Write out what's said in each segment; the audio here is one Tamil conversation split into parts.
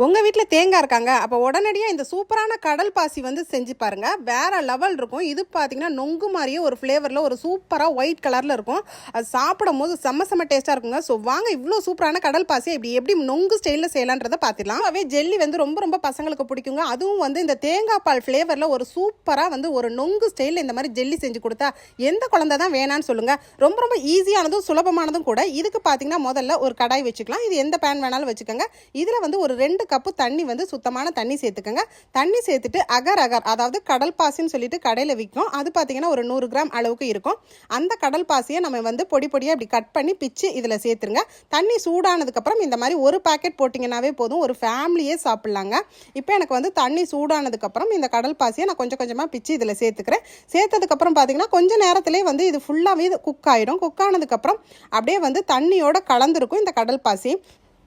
உங்கள் வீட்டில் தேங்காய் இருக்காங்க. அப்போ உடனடியாக இந்த சூப்பரான கடல் பாசி வந்து செஞ்சு பாருங்க. வேறு லெவல் இருக்கும். இது பார்த்தீங்கன்னா நொங்கு மாதிரியே ஒரு ஃப்ளேவரில் ஒரு சூப்பராக ஒயிட் கலரில் இருக்கும். அது சாப்பிடும் போது செம்ம செம்ம டேஸ்ட்டாக இருக்குங்க. ஸோ வாங்க இவ்வளோ சூப்பரான கடல் பாசி இப்படி எப்படி நொங்கு ஸ்டைலில் செய்யலான்றதை பார்த்துக்கலாம் அவே ஜெல்லி வந்து ரொம்ப ரொம்ப பசங்களுக்கு பிடிக்குங்க. அதுவும் வந்து இந்த தேங்காய் பால் ஃப்ளேவரில் ஒரு சூப்பராக வந்து ஒரு நொங்கு ஸ்டைலில் இந்த மாதிரி ஜெல்லி செஞ்சு கொடுத்தா எந்த குழந்தை தான் வேணான்னு சொல்லுங்கள் ரொம்ப ரொம்ப ஈஸியானதும் சுலபமானதும் கூட. இதுக்கு பார்த்தீங்கன்னா முதல்ல ஒரு கடாய் வச்சுக்கலாம். இது எந்த பேன் வேணாலும் வச்சுக்கோங்க. இதில் வந்து ஒரு ரெண்டு கப்பு தண்ணி வந்து சுத்தமான தண்ணி சேர்த்துக்கோங்க. தண்ணி சேர்த்துட்டு அகர் அகர் அதாவது கடல் பாசின்னு சொல்லிட்டு கடையில் விற்கும். அது பார்த்தீங்கன்னா ஒரு நூறு கிராம் அளவுக்கு இருக்கும். அந்த கடல் பாசியை நம்ம வந்து பொடி பொடியாக இப்படி கட் பண்ணி பிச்சு இதில் சேர்த்துருங்க. தண்ணி சூடானதுக்கப்புறம் இந்த மாதிரி ஒரு பாக்கெட் போட்டிங்கன்னாவே போதும். ஒரு ஃபேமிலியே சாப்பிட்லாங்க. இப்போ எனக்கு வந்து தண்ணி சூடானதுக்கப்புறம் இந்த கடல் பாசியை நான் கொஞ்சம் கொஞ்சமாக பிச்சு இதில் சேர்த்துக்கிறேன். சேர்த்ததுக்கப்புறம் பார்த்தீங்கன்னா கொஞ்சம் நேரத்திலே வந்து இது ஃபுல்லாகவே குக் ஆகிடும் குக் ஆனதுக்கப்புறம் அப்படியே வந்து தண்ணியோட கலந்துருக்கும் இந்த கடல் பாசி.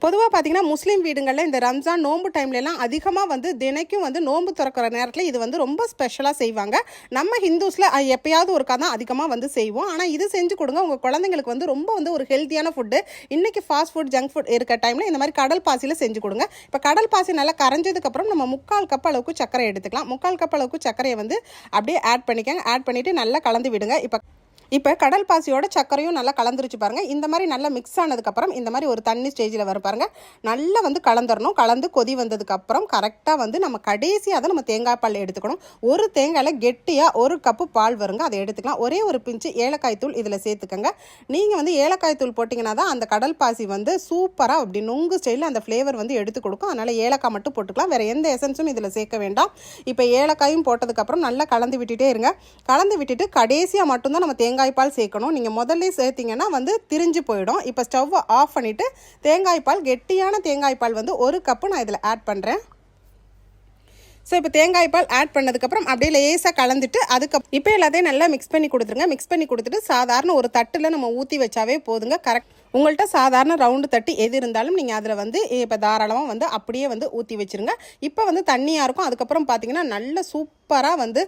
பொதுவாக பார்த்தீங்கன்னா முஸ்லீம் வீடுகளில் இந்த ரம்ஜான் நோன்பு டைம்லலாம் அதிகமாக வந்து தினைக்கும் வந்து நோன்பு திறக்கிற நேரத்தில் இது வந்து ரொம்ப ஸ்பெஷலாக செய்வாங்க. நம்ம ஹிந்துஸில் எப்பயாவது ஒருக்கா தான் அதிகமாக வந்து செய்வோம். ஆனால் இது செஞ்சு கொடுங்க. உங்கள் குழந்தைங்களுக்கு வந்து ரொம்ப வந்து ஒரு ஹெல்த்தியான ஃபுட்டு இன்றைக்கி ஃபாஸ்ட் ஃபுட் ஜங்க் ஃபுட் இருக்க டைமில் இந்த மாதிரி கடல் பாசியில் செஞ்சு கொடுங்க. இப்போ கடல் பாசி நல்லா கரைஞ்சதுக்கப்புறம் நம்ம முக்கால் கப் அளவுக்கு சர்க்கரை எடுத்துக்கலாம். முக்கால் கப் அளவுக்கு சர்க்கரையை வந்து அப்படியே ஆட் பண்ணிக்கங்க. ஆட் பண்ணிவிட்டு நல்லா கலந்து விடுங்க. இப்போ இப்போ கடல் பாசியோட சர்க்கரையும் நல்லா கலந்துருச்சு பாருங்கள் இந்த மாதிரி நல்லா மிக்ஸ் ஆனதுக்கப்புறம் இந்த மாதிரி ஒரு தண்ணி ஸ்டேஜில் வரும் பாருங்கள் நல்லா வந்து கலந்துடணும் கலந்து கொதி வந்ததுக்கப்புறம் கரெக்டாக வந்து நம்ம கடைசியாக அதை நம்ம தேங்காய் பால் எடுத்துக்கணும். ஒரு தேங்காயில் கெட்டியாக ஒரு கப்பு பால் வருங்க. அதை எடுத்துக்கலாம். ஒரே ஒரு பிஞ்சு ஏலக்காய் தூள் இதில் சேர்த்துக்கோங்க. நீங்கள் வந்து ஏலக்காய் தூள் போட்டிங்கன்னா தான் அந்த கடல் பாசி வந்து சூப்பராக அப்படி நொங்கு ஸ்டைலில் அந்த ஃப்ளேவர் வந்து எடுத்து கொடுக்கும். அதனால் ஏலக்காய் மட்டும் போட்டுக்கலாம். வேறு எந்த எசன்ஸும் இதில் சேர்க்க வேண்டாம். இப்போ ஏலக்காயும் போட்டதுக்கப்புறம் நல்லா கலந்து விட்டுட்டே இருங்க. கலந்து விட்டுட்டு கடைசியாக மட்டும்தான் நம்ம தேங்காய் தேங்காய் பால் சேர்க்கணும். நீங்கள் முதல்ல சேர்த்திங்கன்னா வந்து திரிஞ்சு போயிடும். இப்போ ஸ்டவ்வை ஆஃப் பண்ணிவிட்டு தேங்காய் பால் கெட்டியான தேங்காய் பால் வந்து ஒரு கப்பு நான் இதில் ஆட் பண்ணுறேன் ஸோ இப்போ தேங்காய் பால் ஆட் பண்ணதுக்கப்புறம் அப்படியே லேசாக கலந்துட்டு அதுக்கு இப்போ எல்லாத்தையும் நல்லா மிக்ஸ் பண்ணி கொடுத்துருங்க. மிக்ஸ் பண்ணி கொடுத்துட்டு சாதாரண ஒரு தட்டில் நம்ம ஊற்றி வச்சாவே போதுங்க. கரெக்ட் உங்கள்கிட்ட சாதாரண ரவுண்டு தட்டி எது இருந்தாலும் நீங்கள் அதில் வந்து இப்போ தாராளமாக வந்து அப்படியே வந்து ஊற்றி வச்சுருங்க. இப்போ வந்து தண்ணியாக இருக்கும். அதுக்கப்புறம் பார்த்தீங்கன்னா நல்ல சூப்பராக வந்து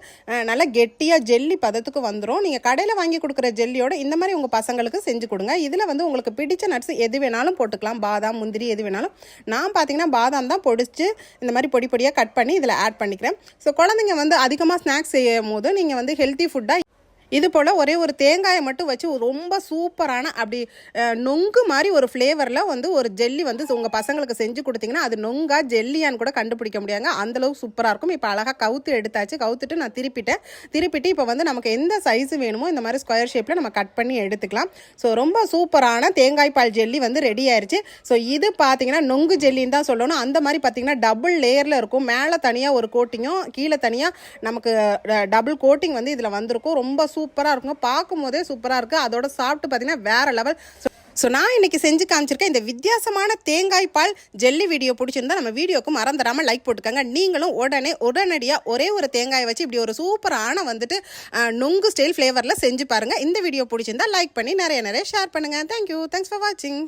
நல்லா கெட்டியாக ஜெல்லி பதத்துக்கு வந்துடும் நீங்கள் கடையில் வாங்கி கொடுக்குற ஜெல்லியோட இந்த மாதிரி உங்கள் பசங்களுக்கு செஞ்சு கொடுங்க. இதில் வந்து உங்களுக்கு பிடிச்ச நட்ஸ் எது வேணாலும் போட்டுக்கலாம். பாதாம் முந்திரி எது வேணாலும். நான் பார்த்தீங்கன்னா பாதாம் தான் பொடிச்சு இந்த மாதிரி பொடி பொடியாக கட் பண்ணி இதில் ஆட் பண்ணிக்கிறேன். ஸோ குழந்தைங்க வந்து அதிகமாக ஸ்நாக்ஸ் செய்யும் போது நீங்கள் வந்து ஹெல்த்தி ஃபுட்டாக இது போல் ஒரே ஒரு தேங்காயை மட்டும் வச்சு ரொம்ப சூப்பரான அப்படி நொங்கு மாதிரி ஒரு ஃப்ளேவரில் வந்து ஒரு ஜெல்லி வந்து உங்கள் பசங்களுக்கு செஞ்சு கொடுத்தீங்கன்னா அது நொங்கா ஜெல்லியான்னு கூட கண்டுபிடிக்க முடியாங்க அந்தளவுக்கு சூப்பராக இருக்கும். இப்போ அழகாக கவுத்து எடுத்தாச்சு. கவுத்துட்டு நான் திருப்பிட்டேன். திருப்பிட்டு இப்போ வந்து நமக்கு எந்த சைஸ் வேணுமோ இந்த மாதிரி ஸ்கொயர் ஷேப்பில் நம்ம கட் பண்ணி எடுத்துக்கலாம். ஸோ ரொம்ப சூப்பரான தேங்காய் பால் ஜெல்லி வந்து ரெடி ஆயிடுச்சு ஸோ இது பார்த்தீங்கன்னா நொங்கு ஜெல்லின்னு தான் சொல்லணும். அந்த மாதிரி பார்த்தீங்கன்னா டபுள் லேயரில் இருக்கும். மேலே தனியாக ஒரு கோட்டிங்கும் கீழே தனியாக நமக்கு டபுள் கோட்டிங் வந்து இதில் வந்திருக்கும். ரொம்ப சூப்பராக இருக்கும் பார்க்கும் போதே சூப்பராக இருக்குது அதோட சாப்பிட்டு பார்த்தீங்கன்னா வேறு லெவல் ஸோ நான் இன்றைக்கி செஞ்சு காமிச்சிருக்கேன். இந்த வித்தியாசமான தேங்காய் பால் ஜெல்லி வீடியோ பிடிச்சிருந்தா நம்ம வீடியோக்கு மறந்துடாமல் லைக் போட்டுக்கோங்க. நீங்களும் உடனே உடனடியாக ஒரே ஒரு தேங்காயை வச்சு இப்படி ஒரு சூப்பரான வந்துட்டு நொங்கு ஸ்டைல் ஃப்ளேவரில் செஞ்சு பாருங்கள் இந்த வீடியோ பிடிச்சிருந்தா லைக் பண்ணி நிறைய நிறைய ஷேர் பண்ணுங்கள் தேங்க்யூ தேங்க்ஸ் ஃபார் வாட்சிங்